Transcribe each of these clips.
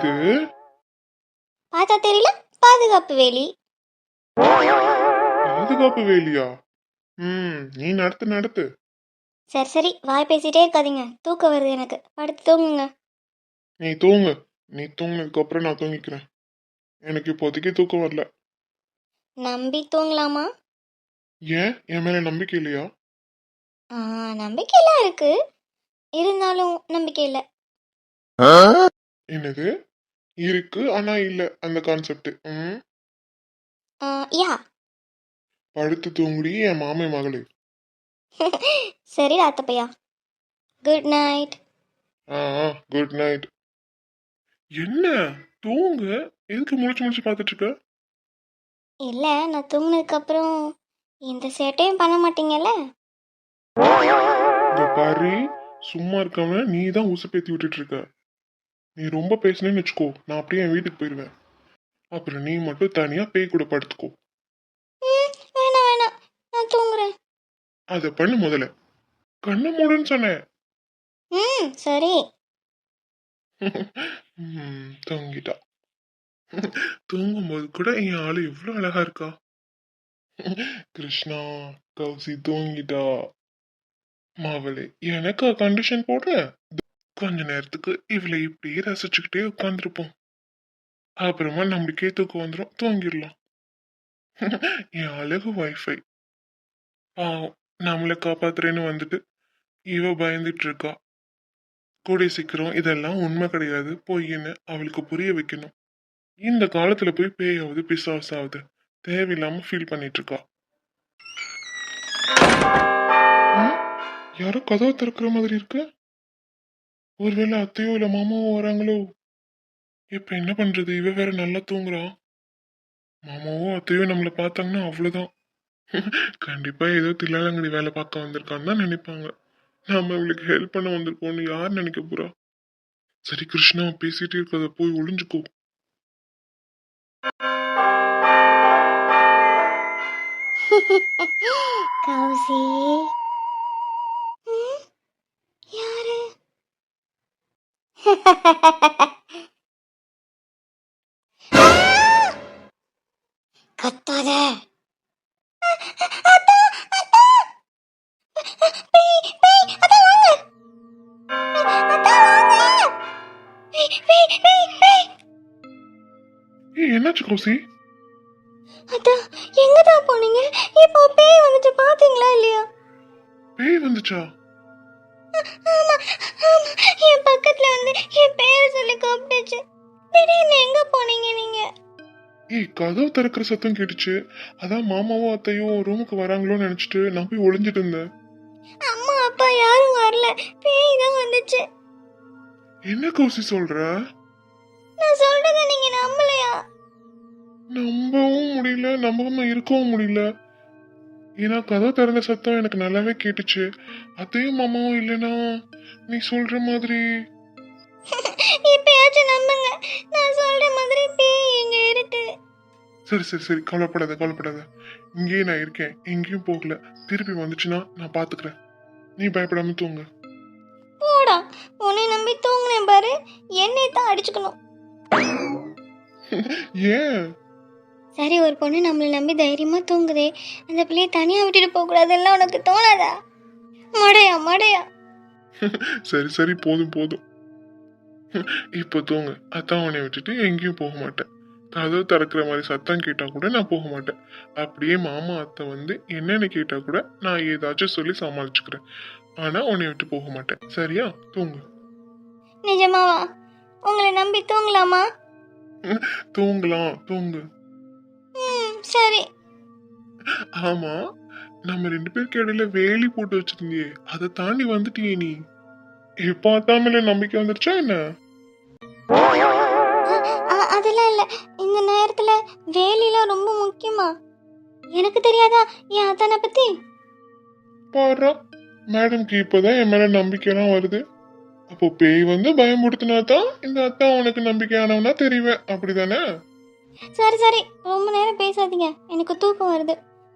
இது பார்த்தா தெரியல? பாதுகாப்பு வேலி. பாதுகாப்பு வேலியா? ம் நீ நடத்து நடத்து. சரி சரி வாய் பேசிட்டே இருக்காதீங்க. தூக்கம் வருது எனக்கு. படுத்து தூங்குங்க. நீ தூங்கு. நீ தூங்கினதுக்கு அப்புறம் நான் தூங்கிக்கிறேன். எனக்கு இப்போதைக்கு தூக்கம் வரல. நம்பி தூங்கலாமா? ஏன்? என் மேல நம்பிக்கை இல்லையா? ஆ, நம்பிக்கையெல்லாம் இருக்கு. இருந்தாலும் நம்பிக்கை இல்லை. என்னது? இருக்கு ஆனா இல்ல அந்த கான்செப்ட் ம். ஆ, யா. படுத்து தூங்குடி என் மாமை மகளே. சரி ராத்தப்பையா. குட் நைட் ஆ குட் நைட் என்ன? தூங்கு? எதுக்கு முழிச்சு முழிச்சு பார்த்துட்டு இருக்க இல்லை நான் தூங்குனதுக்கு அப்புறம் எந்த சேட்டையும் பண்ண மாட்டீங்கல்ல? இங்க பாரு சும்மா இருக்காம நீ தான் உசுப்பேத்தி விட்டுட்டு இருக்க நீ ரொம்ப பேசுனேன்னு வச்சுக்கோ. நான் அப்படியே என் வீட்டுக்கு போயிடுவேன் அப்புறம் நீ மட்டும் தனியா பேய் கூட படுத்துக்கோ. வேணாம் வேணாம். நான் தூங்குறேன். அதை பண்ணு முதல்ல. கண்ணை மூடுன்னு சொன்னேன். ம் சரி. தூங்கிட்டா. தூங்கும்போது கூட என் ஆளு எவ்வளவு அழகா இருக்கா? கிருஷ்ணா கௌசி தூங்கிட்டா. மாவளே எனக்கு கண்டிஷன் போடுற? கொஞ்ச நேரத்துக்கு இவளை இப்படியே ரசிச்சுக்கிட்டே உட்காந்துருப்போம் அப்புறமா நம்மளுக்கே தூக்கம் வந்துடும் தூங்கிடலாம். என் அழகு வைஃபை பாவம் நம்மளை காப்பாத்துறேன்னு வந்துட்டு இவ பயந்துட்டு இருக்கா கூடிய சீக்கிரம் இதெல்லாம் உண்மை கிடையாது. பொய்ன்னு அவளுக்கு புரிய வைக்கணும். இந்த காலத்துல போய் பேயாவது ஆகுது தேவையில்லாம ஃபீல் பண்ணிட்டு இருக்கா யாரோ கதவை திறக்கிற மாதிரி இருக்கு. ஒருவேளை அத்தையோ இல்லை மாமாவோ வராங்களோ? இப்ப என்ன பண்றது? இவ வேற நல்லா தூங்குறா. மாமாவோ அத்தையோ நம்மளை பார்த்தாங்கன்னா அவ்வளோதான் கண்டிப்பா ஏதோ தில்லாலங்கடி வேலை பார்க்க வந்திருக்கான்னு தான் நினைப்பாங்க. நாம இவளுக்கு ஹெல்ப் பண்ண வந்திருக்கோம்னு யார் நினைக்க போறா? சரி கிருஷ்ணா பேசிட்டே இருக்கிறத போய் ஒளிஞ்சுக்கோ. கௌசி. யாரு? கத்தாத. என்னாச்சு கௌசி அதான் எங்கதான் போனீங்க? இப்போ பேய் வந்துட்டு பாத்தீங்களா இல்லையா? பேய் வந்துச்சா? திடீர்னு எங்க போனீங்க நீங்க? ஏய் கதவு திறக்கிற சத்தம் கேட்டுச்சு. அதான் மாமாவோ அத்தையோ ரூமுக்கு வராங்களோன்னு நினைச்சிட்டு நான் போய் ஒளிஞ்சிட்டு இருந்தேன். அம்மா அப்பா யாரும் வரல. பேய் தான் வந்துச்சு. என்ன கௌசி சொல்ற? நான் சொல்றத நீங்க நம்பலையா? நம்பவும் முடியல நம்பாம இருக்கவும் முடியல. ஏன்னா கதவு திறந்த சத்தம் எனக்கு நல்லாவே கேட்டுச்சு. அத்தையும் மாமாவும் இல்லைன்னா நீ சொல்ற மாதிரி இப்பயாச்சும் நம்புங்க. நான் சொல்ற மாதிரி பேய் இங்க இருக்கு. சரி சரி சரி. கவலைப்படாத கவலைப்படாத. இங்கேயே நான் இருக்கேன். எங்கேயும் போகல. திருப்பி வந்துச்சுன்னா நான் பாத்துக்கிறேன். நீ பயப்படாம தூங்கு. போடா. உன்னை நம்பி தூங்குனேன் பாரு. என்னை தான் அடிச்சுக்கணும். ஏன்? சரி ஒரு பொண்ணு நம்மளை நம்பி தைரியமா தூங்குதே. அந்த பிள்ளைய தனியா விட்டுட்டு போக கூடாதுல்ல உனக்கு தோணாதா? மடையா மடையா. சரி சரி. போதும் போதும். இப்போ தூங்கு. அத்தான் உன்னை விட்டுட்டு எங்கேயும் போக மாட்டேன். கதவு திறக்கிற மாதிரி சத்தம் கேட்டா கூட நான் போக மாட்டேன். அப்படியே மாமா அத்தை வந்து என்னன்னு கேட்டா கூட நான் ஏதாச்சும் சொல்லி சமாளிச்சுக்கிறேன். ஆனா உன்னை விட்டு போக மாட்டேன். சரியா? தூங்கு. நிஜமாவா? உங்களை நம்பி தூங்கலாமா? தூங்கலாம். தூங்கு. சரி. ஆமா. நம்ம ரெண்டு பேருக்கு இடையில வேலி போட்டு வச்சிருந்தியே. அதை தாண்டி வந்துட்டியே நீ. இப்போ அத்தாமல நம்பிக்கை வந்துருச்சா என்ன? அ- அதெல்லாம் இல்லை. இந்த நேரத்தில் வேலிலாம் ரொம்ப முக்கியமா? எனக்கு தெரியாதா என் அத்தனை பற்றி பாரு மேடம்க்கு இப்போதான் என் மேல நம்பிக்கைலாம் வருது. அப்போ பேய் வந்து பயமுடுத்தினா தான் இந்த அத்தா உனக்கு நம்பிக்கையானவனா தெரிவேன் அப்படிதானே? சரி சரி. ரொம்ப நேரம் பேசாதீங்க. எனக்கு தூக்கம் வருது.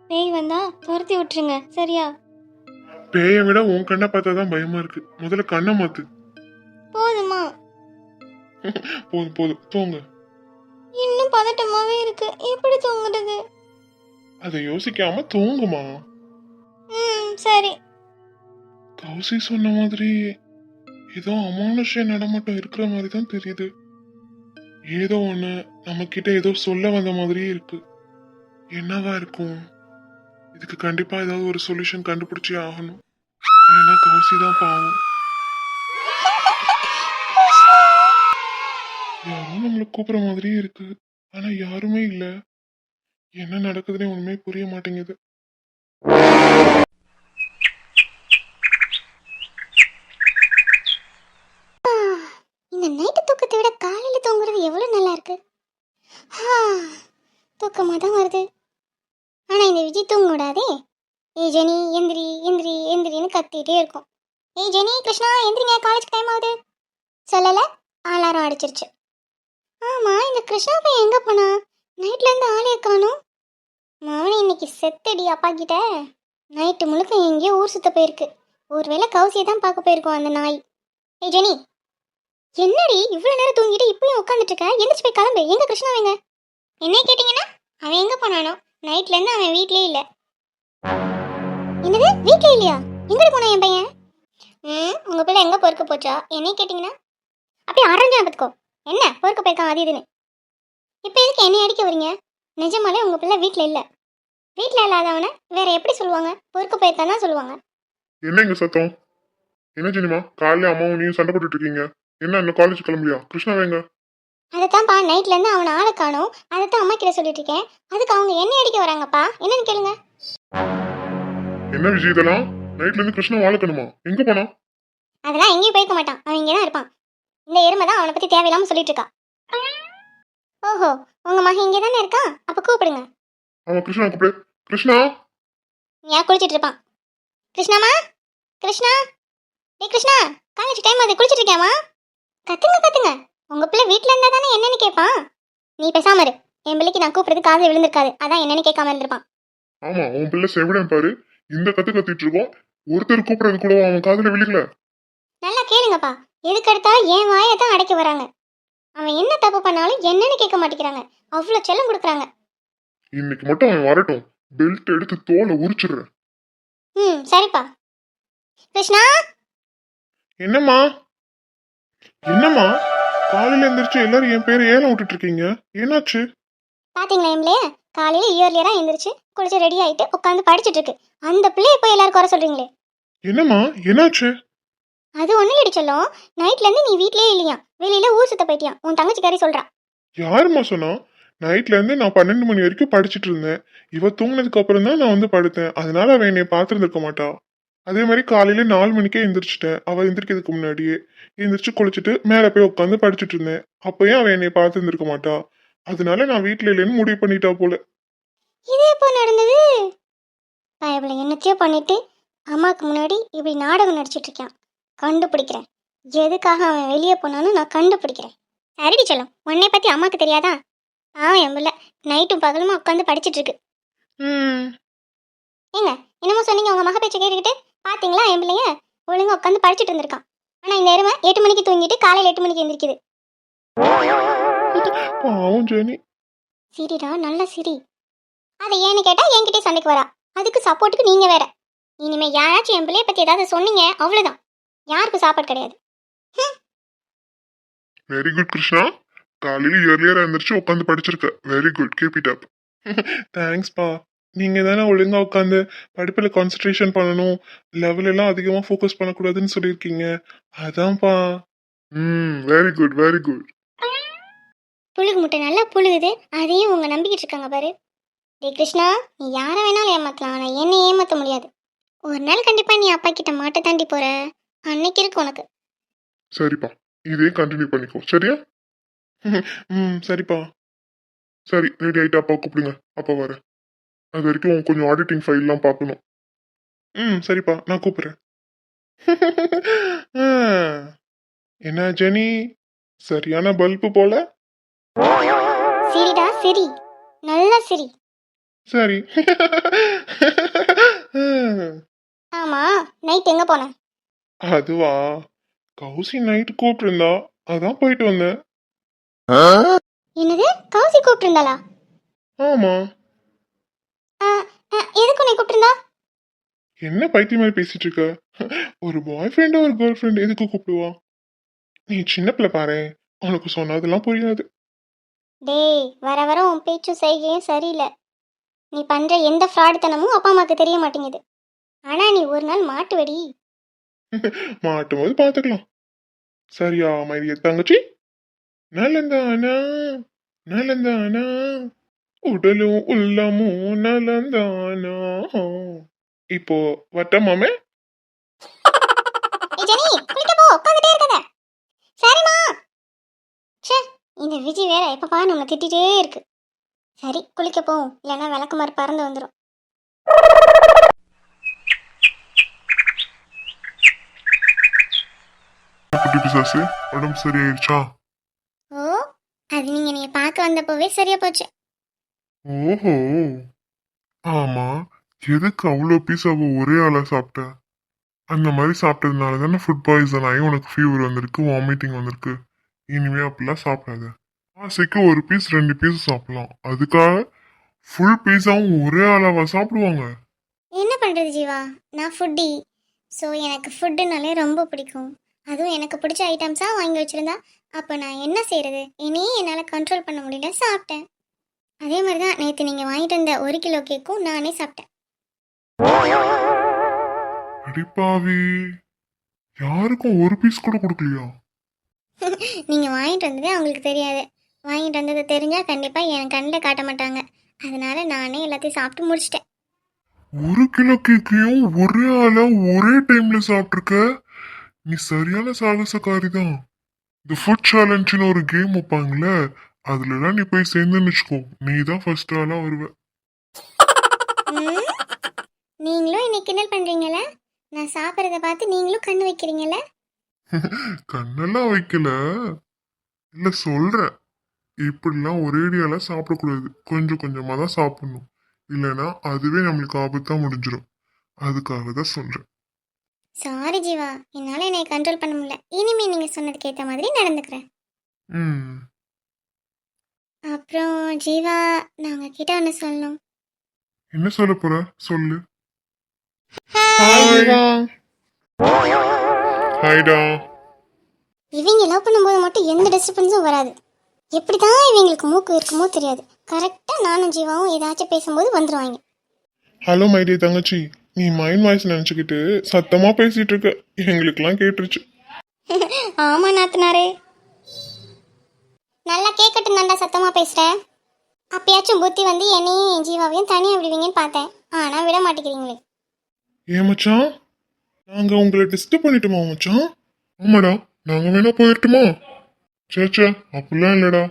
பேய் வந்தா துரத்தி விட்டுருங்க. சரியா? பேயை விட உன் கண்ணை பார்த்தா தான் பயமா இருக்கு. முதல்ல கண்ணை மாத்து. போதுமா? போதும் போதும். தூங்கு. இன்னும் பதட்டமாவே இருக்கு. எப்படி தூங்குறது? அதை யோசிக்காம தூங்குமா? ம் சரி. கௌசி சொன்ன மாதிரி ஏதோ அமானுஷ்ய நடமாட்டம் இருக்கிற மாதிரி தான் தெரியுது. ஏதோ ஒண்ணு நம்ம கிட்ட ஏதோ சொல்ல வந்த மாதிரியே இருக்கு. என்னவா இருக்கும்? இதுக்கு கண்டிப்பா ஏதாவது ஒரு சொல்யூஷன் கண்டுபிடிச்சே ஆகணும். இல்லைன்னா கௌசி தான் பாவம். யாரும் நம்மளை கூப்பிடுற மாதிரியே இருக்கு. ஆனா யாருமே இல்ல. என்ன நடக்குதுன்னு ஒண்ணுமே புரிய மாட்டேங்குது. இந்த நைட்டு தூக்கத்தை விட காலையில தூங்குறது எவ்வளவு நல்லா இருக்கு. தூக்கமா தான் வருது. ஆனால் இந்த விஜய் தூங்க விடாதே ஏய் ஜெனி எந்திரி எந்திரி எந்திரின்னு கத்திட்டே இருக்கும். ஏய் ஜெனி கிருஷ்ணா எந்திரிங்க காலேஜ் டைம் ஆகுது. சொல்லலை அலாரம் அடிச்சிருச்சு. ஆமாம் இந்த கிருஷ்ணா பையன் எங்கே போனா? நைட்லேருந்து ஆளே காணும். மாவனி இன்னைக்கு செத்தடி அப்பா கிட்ட. நைட்டு முழுக்க எங்கேயோ ஊர் சுத்த போயிருக்கு. ஒருவேளை கவுசியை தான் பார்க்க போயிருக்கோம் அந்த நாய். ஏய் ஜெனி என்னடி இவ்வளோ நேரம் தூங்கிட்டு இப்பயும் உட்காந்துட்டு இருக்க? எந்திரிச்சு போய் கிளம்பு. எங்க கிருஷ்ணா வைங்க என்ன கேட்டிங்கன்னா அவன் எங்கே போனானோ? நைட்ல இருந்து அவன் வீட்லயே இல்ல. என்னது? வீட்ல இல்லையா? எங்கடி போனா என் பையன்? ம் உங்க பிள்ளை எங்க பொறுக்க போச்சா? என்னை கேட்டீங்கன்னா? அப்படியே அரைஞ்சா பார்த்துக்கோ என்ன? பொறுக்க போயிருக்கான் அது இதுன்னு. இப்போ எதுக்கு என்னை அடிக்க வரீங்க நிஜமாலே உங்க பிள்ளை வீட்ல இல்ல. வீட்ல இல்லாதவனை வேற எப்படி சொல்லுவாங்க? பொறுக்க போயிருக்கான் சொல்லுவாங்க. என்னங்க சத்தம்? என்ன ஜெனிமா? காலையில அம்மாவும் நீயும் சண்டை போட்டுட்டு இருக்கீங்க. என்ன இன்னும் காலேஜ் கிளம்பலையா? கிருஷ்ணா வேங்க அதைத்தான்ப்பா நைட்ல இருந்து அவனை ஆளை காணும். அதைத்தான் அம்மா கிட்ட சொல்லிட்டு இருக்கேன் அதுக்கு அவங்க என்ன அடிக்க வராங்கப்பா? என்னன்னு கேளுங்க. என்ன விஷயம் இதெல்லாம்? நைட்ல இருந்து கிருஷ்ணா வாழக்கணுமா எங்க போனா? அதெல்லாம் எங்கேயும் போயிருக்க மாட்டான். அவன் இங்கே தான் இருப்பான். இந்த எருமை தான் அவனை பத்தி தேவையில்லாம சொல்லிட்டு இருக்கா ஓஹோ உங்க மகன் இங்கே தானே இருக்கான் அப்ப கூப்பிடுங்க. அவன் கிருஷ்ணா கூப்பிடு. கிருஷ்ணா? ஏன் குளிச்சிட்டு இருப்பான். கிருஷ்ணாமா கிருஷ்ணா? ஏய் கிருஷ்ணா காலேஜ் டைம் அது குளிச்சிட்டு இருக்கியாமா கத்துங்க கத்துங்க. உங்க பிள்ளை வீட்ல இருந்தா தானே என்னன்னு கேட்பான் நீ பேசாம இரு. என் பிள்ளைக்கு நான் கூப்பிடுறது காதுல விழுந்திருக்காது. அதான் என்னன்னு கேட்காம இருந்திருப்பான். ஆமா உன் பிள்ளை செவிடன் பாரு. இந்த கத்து கத்திட்டு இருக்கோம். ஒருத்தர் கூப்பிடுறது கூட அவன் காதுல விழுகல. நல்லா கேளுங்கப்பா. எதுக்கு எடுத்தாலும் என் வாயை தான் அடைக்க வராங்க. அவன் என்ன தப்பு பண்ணாலும் என்னன்னு கேட்க மாட்டேங்கிறாங்க. அவ்வளோ செல்லம் கொடுக்குறாங்க. இன்னைக்கு மட்டும் அவன் வரட்டும். பெல்ட் எடுத்து தோலை உரிச்சிடுறேன் ம் சரிப்பா. கிருஷ்ணா? என்னம்மா? என்னம்மா? காலையில எந்திரிச்சு எல்லாரும் என் பேரை ஏலம் விட்டுட்டு இருக்கீங்க என்னாச்சு? பாத்தீங்களா எம்லே? காலையில இயர்லியரா எந்திரிச்சு குளிச்சு ரெடி ஆயிட்டு உட்காந்து படிச்சிட்டு இருக்கு அந்த பிள்ளைய போய் எல்லாரும் குறை சொல்றீங்களே? என்னம்மா? என்னாச்சு? அது ஒண்ணு இடி சொல்லும். நைட்ல இருந்து நீ வீட்லயே இல்லையா? வெளியில ஊர் சுத்த போயிட்டியா? உன் தங்கச்சிக்காரி சொல்றா. யாரும்மா சொன்னா? நைட்ல இருந்து நான் பன்னெண்டு மணி வரைக்கும் படிச்சிட்டு இருந்தேன் இவ தூங்கினதுக்கு அப்புறம் தான் நான் வந்து படுத்தேன். அதனால அவ என்னை பார்த்துருந்துருக்க மாட்டா. அதே மாதிரி காலையில நாலு மணிக்கே எந்திரிச்சிட்டேன். அவ எந்திரிக்கிறதுக்கு முன்னாடியே எந்திரிச்சு குளிச்சுட்டு மேல போய் உட்காந்து படிச்சிட்டு இருந்தேன். அப்பயும் அவ என்னை பார்த்துருந்துருக்க மாட்டா. அதனால நான் வீட்ல இல்லைன்னு முடிவு பண்ணிட்டா போல. இது எப்போ நடந்தது? பயபிள என்னத்தையோ பண்ணிட்டு அம்மாவுக்கு முன்னாடி இப்படி நாடகம் நடிச்சிட்டு இருக்கான். கண்டுபிடிக்கிறேன். எதுக்காக அவன் வெளியே போனான்னு நான் கண்டுபிடிக்கிறேன். சரிடி சொல்லும் உன்னை பத்தி அம்மாக்கு தெரியாதா? பாவம் என் பிள்ளை. நைட்டும் பகலுமா உட்காந்து படிச்சிட்டு இருக்கு. ம். ஏங்க என்னமோ சொன்னீங்க உங்க மக பேச்சை கேட்டுக்கிட்டு? பாத்தீங்களா என் பிள்ளைய? ஒழுங்கா உட்காந்து படிச்சிட்டு இருந்திருக்கான். ஆனா இந்த எருமை எட்டு மணிக்கு தூங்கிட்டு காலையில எட்டு மணிக்கு எந்திரிக்குது. பாவம் ஜெனி. சிரிடா நல்ல சிரி. அதை ஏன்னு கேட்டா என்கிட்டே சண்டைக்கு வரா. அதுக்கு சப்போர்ட்டுக்கு நீங்க வேற. இனிமே யாராச்சும் என் பிள்ளைய பத்தி ஏதாவது சொன்னீங்க அவ்வளவுதான். யாருக்கும் சாப்பாடு கிடையாது. Very good Krishna. காலையில இயர்லியரா எந்திரிச்சு உட்காந்து படிச்சிருக்க. Very good keep it up தேங்க்ஸ்பா நீங்க தானே ஒழுங்கா உட்காந்து படிப்புல கான்சென்ட்ரேஷன் பண்ணணும் லெவல் எல்லாம் அதிகமா ஃபோக்கஸ் பண்ணக்கூடாதுன்னு சொல்லியிருக்கீங்க. அதான்ப்பா. ம் வெரி குட் வெரி குட் புழுகு முட்டை நல்லா புழுகுது. அதையும் உங்க நம்பிக்கிட்டு இருக்காங்க பாரு. டே கிருஷ்ணா நீ யாரை வேணாலும் ஏமாத்தலாம். ஆனா என்னை ஏமாத்த முடியாது. ஒரு நாள் கண்டிப்பா நீ அப்பா கிட்ட மாட்ட தாண்டி போற. அன்னைக்கு இருக்கு உனக்கு. சரிப்பா. இதே கண்டினியூ பண்ணிக்கோ. சரியா? ம் சரிப்பா. சரி ரெடி ஆயிட்டு அப்பா கூப்பிடுங்க. அப்பா வரேன் அது வரைக்கும் கொஞ்சம் ஆடிட்டிங் ஃபைல்லாம் பார்க்கணும். ம் சரிப்பா நான் கூப்பிடுறேன். என்ன ஜெனி? சரியான பல்பு போல? சிரிடா சிரி. நல்லா சிரி. சரி. ஆமா நைட் எங்க போன? அதுவா? கௌசி நைட்டு கூப்பிட்டுருந்தா அதான் போயிட்டு வந்தேன். என்னது? கௌசி கூப்பிட்டுருந்தாளா ஆமா. எதுக்கு உன்னை கூப்பிட்டுருந்தா? என்ன பைத்தியம் மாதிரி பேசிட்டு இருக்க ஒரு பாய் ஃப்ரெண்ட் ஒரு கேர்ள் ஃப்ரெண்ட் எதுக்கு கூப்பிடுவா? நீ சின்ன பிள்ளை பாரு உனக்கு சொன்னதெல்லாம் புரியாது. டேய் வர வர உன் பேச்சும் செய்கையும் சரியில்லை. நீ பண்ற எந்த ஃப்ராடுத்தனமும் அப்பா அம்மாக்கு தெரிய மாட்டேங்குது. ஆனா நீ ஒரு நாள் மாட்டு வெடி மாட்டும் போது பார்த்துக்கலாம் சரியா மைடிய தங்கச்சி நலந்தானா நலந்தானா உடலும் உள்ளமும் நலந்தானா? இப்போ வட்டமாமே ஏய் ஜெனி குளிக்க போ உட்காந்துட்டே இருக்காத. சரிம்மா. ச்சே இந்த விஜய் வேற எப்ப பாரு நம்மளை திட்டிகிட்டே இருக்கு. சரி குளிக்க போவோம் இல்லைன்னா விளக்குமாறு பறந்து வந்துடும் பிசாசு உடம்பு சரியாயிருச்சா? ஓ அது நீங்க நீங்க பார்க்க வந்தப்போவே சரியா போச்சு. ஓஹோ. ஆமா எதுக்கு அவ்வளோ பீஸாவை ஒரே ஆளா சாப்பிட்ட? அந்த மாதிரி சாப்பிட்டதுனால தானே ஃபுட் பாய்சன் ஆகி உனக்கு ஃபீவர் வந்திருக்கு வாமிட்டிங் வந்திருக்கு. இனிமே அப்படிலாம் சாப்பிடாத. ஆசைக்கு ஒரு பீஸ் ரெண்டு பீஸ் சாப்பிடலாம். அதுக்காக ஃபுல் பீஸாவும் ஒரே அளவா சாப்பிடுவாங்க? என்ன பண்றது ஜீவா? நான் ஃபுட்டி ஸோ எனக்கு ஃபுட்டுனாலே ரொம்ப பிடிக்கும். அதுவும் எனக்கு பிடிச்ச ஐட்டம்ஸாக வாங்கி வச்சிருந்தா அப்போ நான் என்ன செய்யறது இனியே என்னால் கண்ட்ரோல் பண்ண முடியல சாப்பிட்டேன். அதே மாதிரி தான் நேற்று நீங்கள் வாங்கிட்டு வந்த ஒரு கிலோ கேக்கும் நானே சாப்பிட்டேன். அடிப்பாவி யாருக்கும் ஒரு பீஸ் கூட கொடுக்கலையா? நீங்கள் வாங்கிட்டு வந்ததே அவங்களுக்கு தெரியாது. வாங்கிட்டு வந்தது தெரிஞ்சால் கண்டிப்பாக என் கண்ணில் காட்ட மாட்டாங்க. அதனால நானே எல்லாத்தையும் சாப்பிட்டு முடிச்சிட்டேன். ஒரு கிலோ கேக்கையும் ஒரே ஆளா ஒரே டைம்ல சாப்பிட்டிருக்க? நீ சரியான சாகசக்காரி தான் இந்த ஃபுட் சேலஞ்சுன்னு ஒரு கேம் வைப்பாங்கல்ல அதுலலாம் நீ போய் சேர்ந்துன்னு வச்சுக்கோ. நீ தான் ஃபர்ஸ்ட் ஆளா வருவ? நீங்களும் என்னை கிண்டல் பண்ணுறீங்களே நான் சாப்பிட்றத பார்த்து நீங்களும் கண்ணு வைக்கிறீங்களே கண்ணெல்லாம் வைக்கல. இல்ல சொல்றேன் இப்படிலாம் ஒரேடியாலாம் சாப்பிடக்கூடாது. கொஞ்சம் கொஞ்சமா தான் சாப்பிடணும். இல்லைன்னா அதுவே நம்மளுக்கு ஆபத்தா முடிஞ்சிடும் அதுக்காக தான் சொல்றேன். சாரி ஜீவா. என்னால் என்னை கண்ட்ரோல் பண்ண முடியல. இனிமே நீங்கள் சொன்னதுக்கு ஏற்ற மாதிரி நடந்துக்கிறேன். ம். அப்புறம் ஜீவா நான் உங்ககிட்ட ஒன்று சொல்லணும். என்ன சொல்ல போற? சொல்லு. ஹாய்டா இவங்க லவ் பண்ணும்போது மட்டும் எந்த டிஸ்டர்பன்ஸும் வராது. எப்படி தான் இவங்களுக்கு மூக்கு இருக்குமோ தெரியாது. கரெக்டாக நானும் ஜீவாவும் ஏதாச்சும் பேசும்போது வந்துடுவாங்க ஹலோ மைடிய தங்கச்சி. நீ மைண்ட் வாய்ஸ் நினச்சிக்கிட்டு சத்தமா பேசிட்டு இருக்க. எங்களுக்கெல்லாம் கேட்டுருச்சு. ஆமாம் நாத்தனாரே. நல்லா கேட்கட்டும் நல்லா சத்தமாக பேசுகிறேன் அப்பயாச்சும் புத்தி வந்து என்னையும் என் ஜீவாவையும் தனியாக விடுவீங்கன்னு பார்த்தேன். ஆனால் விட மாட்டேங்கிறீங்களே. ஏன் மச்சான்? நாங்க உங்களை டிஸ்டர்ப் பண்ணிட்டோமா மச்சான்? ஆமாடா நாங்க வேணா போயிட்டுமா சேச்சா அப்படிலாம் இல்லடா.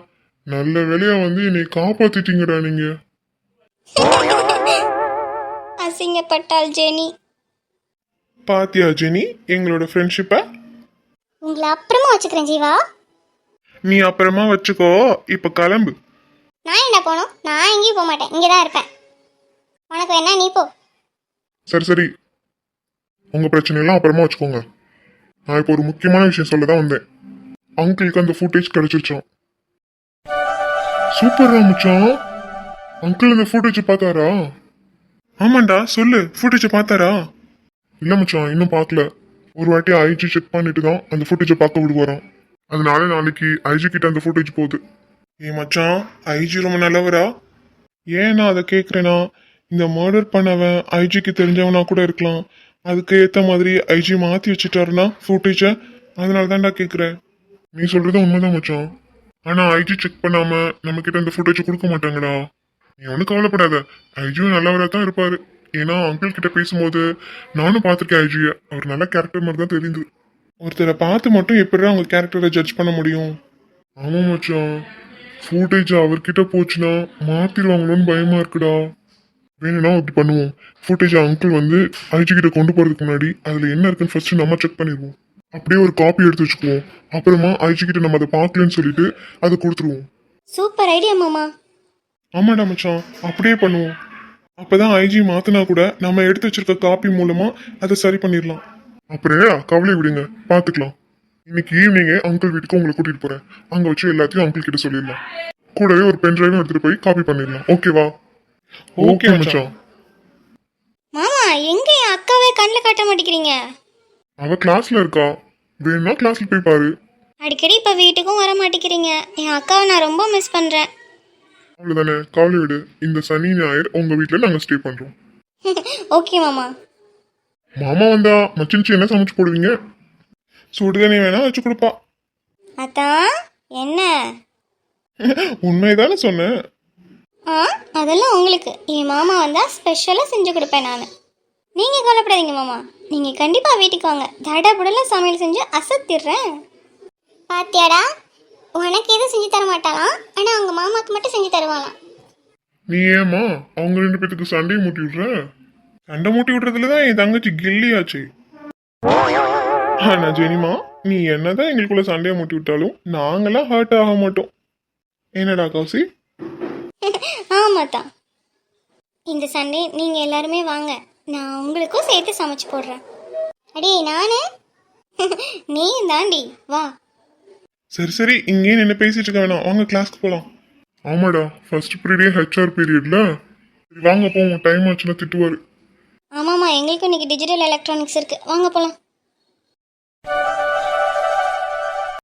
நல்ல வேலையா வந்து என்னை காப்பாத்திட்டீங்கடா நீங்க. அசிங்கப்பட்டால் ஜெனி. பாத்தியா ஜெனி? எங்களோட ஃப்ரெண்ட்ஷிப்பை உங்களை அப்புறமா வச்சுக்கிறேன் ஜீவா. நீ அப்புறமா வச்சுக்கோ. இப்ப கிளம்பு. நான் என்ன போகணும்? நான் எங்கேயும் போக மாட்டேன். இங்கே தான் இருப்பேன். உனக்கு வேணா நீ போ. சரி சரி. உங்க பிரச்சனையெல்லாம் அப்புறமா வச்சுக்கோங்க. நான் இப்போ ஒரு முக்கியமான விஷயம் சொல்ல தான் வந்தேன். அங்கிளுக்கு அந்த ஃபுட்டேஜ் கிடைச்சிருச்சோம். சூப்பரா மச்சான். அங்கிள் இந்த ஃபுட்டேஜ் பார்த்தாரா? ஆமாண்டா சொல்லு. ஃபுட்டேஜ் பார்த்தாரா? இல்ல மச்சான். இன்னும் பார்க்கல. ஒரு வாட்டி ஐஜி செக் பண்ணிட்டு தான் அந்த ஃபுட்டேஜை பார்க்க விடுவாராம். அதனால நாளைக்கு ஐஜி கிட்ட அந்த ஃபுட்டேஜ் போகுது. ஏ மச்சான் ஐஜி ரொம்ப நல்லவரா? ஏன் நான் அதை கேட்குறேன்னா இந்த மர்டர் பண்ணவன் ஐஜிக்கு தெரிஞ்சவனா கூட இருக்கலாம். அதுக்கு ஏற்ற மாதிரி ஐஜி மாற்றி வச்சுட்டாருன்னா ஃபுட்டேஜை அதனால தான்டா கேட்குறேன் நீ சொல்றது உண்மைதான் மச்சான். ஆனால் ஐஜி செக் பண்ணாம நம்ம கிட்ட இந்த ஃபுட்டேஜ் கொடுக்க மாட்டாங்கடா. நீ ஒன்றும் கவலைப்படாத. ஐஜியும் நல்லவராக தான் இருப்பாரு. ஏன்னா அங்கிள் கிட்ட பேசும்போது நானும் பார்த்துருக்கேன் ஐஜியை அவர் நல்ல கேரக்டர் மாதிரி தான் தெரியுது. ஒருத்தரை பார்த்து மட்டும் எப்படி அவங்க கேரக்டரை ஜட்ஜ் பண்ண முடியும்? ஆமாம் மச்சான். ஃபுட்டேஜ் அவர்கிட்ட போச்சுன்னா மாத்திடுவாங்களோன்னு பயமா இருக்குடா. வேணும்னா அப்படி பண்ணுவோம். ஃபுட்டேஜ் அங்கிள் வந்து ஐஜி கிட்ட கொண்டு போறதுக்கு முன்னாடி அதுல என்ன இருக்குன்னு ஃபர்ஸ்ட் நம்ம செக் பண்ணிடுவோம். அப்படியே ஒரு காப்பி எடுத்து வச்சுக்குவோம். அப்புறமா ஐஜி கிட்ட நம்ம அதை பார்க்கலன்னு சொல்லிட்டு அதை கொடுத்துருவோம். சூப்பர் ஐடியா மாமா. ஆமாடா மச்சான். அப்படியே பண்ணுவோம். அப்பதான் ஐஜி மாத்தினா கூட நம்ம எடுத்து வச்சிருக்க காப்பி மூலமா அதை சரி பண்ணிடலாம். அப்புறம் கவலை விடுங்க. பார்த்துக்கலாம் இன்னைக்கு ஈவினிங்கே அங்கிள் வீட்டுக்கு உங்களை கூட்டிட்டு போறேன். அங்க வச்சு எல்லாத்தையும் அங்கிள் கிட்ட சொல்லிடலாம். கூடவே ஒரு பென் டிரைவும் எடுத்துட்டு போய் காப்பி பண்ணிடலாம். ஓகேவா ஓகே மச்சான். மாமா எங்க என் அக்காவே கண்ணில் காட்ட மாட்டேங்கிறீங்க? அவ கிளாஸ்ல இருக்கா. வேணும்னா கிளாஸ்ல போய் பாரு. அடிக்கடி இப்போ வீட்டுக்கும் வர மாட்டேங்கிறீங்க. என் அக்காவை நான் ரொம்ப மிஸ் பண்ணுறேன் அவ்வளவுதானே? கவலை விடு இந்த சனி ஞாயிறு உங்க வீட்ல நாங்க ஸ்டே பண்றோம். ஓகே மாமா. மாமா வந்தா மச்சினிச்சு என்ன சமைச்சு போடுவீங்க? சுடுதண்ணி வேணா வச்சு கொடுப்பா. அத்தான் என்ன? உண்மைதானே சொன்னேன். ஆ அதெல்லாம் உங்களுக்கு. என் மாமா வந்தால் ஸ்பெஷலாக செஞ்சு கொடுப்பேன் நான். நீங்கள் கவலைப்படாதீங்க மாமா. நீங்கள் கண்டிப்பாக வீட்டுக்கு வாங்க. தடபுடலாம் சமையல் செஞ்சு அசத்திடுறேன். பாத்தியாடா உனக்கு எதுவும் செஞ்சு தர மாட்டாளாம் ஆனால் அவங்க மாமாவுக்கு மட்டும் செஞ்சு தருவாளாம். நீ ஏமா அவங்க ரெண்டு பேத்துக்கு சண்டையை மூட்டி விடுற? சண்டை மூட்டி விடுறதுல தான் என் தங்கச்சி கில்லியாச்சு ஆனா ஜெனிமா நீ என்னதான் எங்களுக்குள்ள சண்டையை மூட்டி விட்டாலும் நாங்களாம் ஹர்ட் ஆக மாட்டோம். என்னடா கௌசி? ஆமாம் தான் இந்த சண்டே நீங்கள் எல்லாருமே வாங்க. நான் உங்களுக்கும் சேர்த்து சமைச்சு போடுறேன். அடே நானு? நீ தாண்டி வா. சரி சரி இங்கே நின்று பேசிட்டு இருக்க வேணாம். வாங்க கிளாஸ்க்கு போலாம். ஆமாடா ஃபர்ஸ்ட் பீரியடே ஹெச்ஆர் பீரியட்ல வாங்க போவோம். டைம் ஆச்சுன்னா திட்டுவாரு. ஆமாம்மா எங்களுக்கும் இன்றைக்கி டிஜிட்டல் எலக்ட்ரானிக்ஸ் இருக்குது வாங்க போகலாம்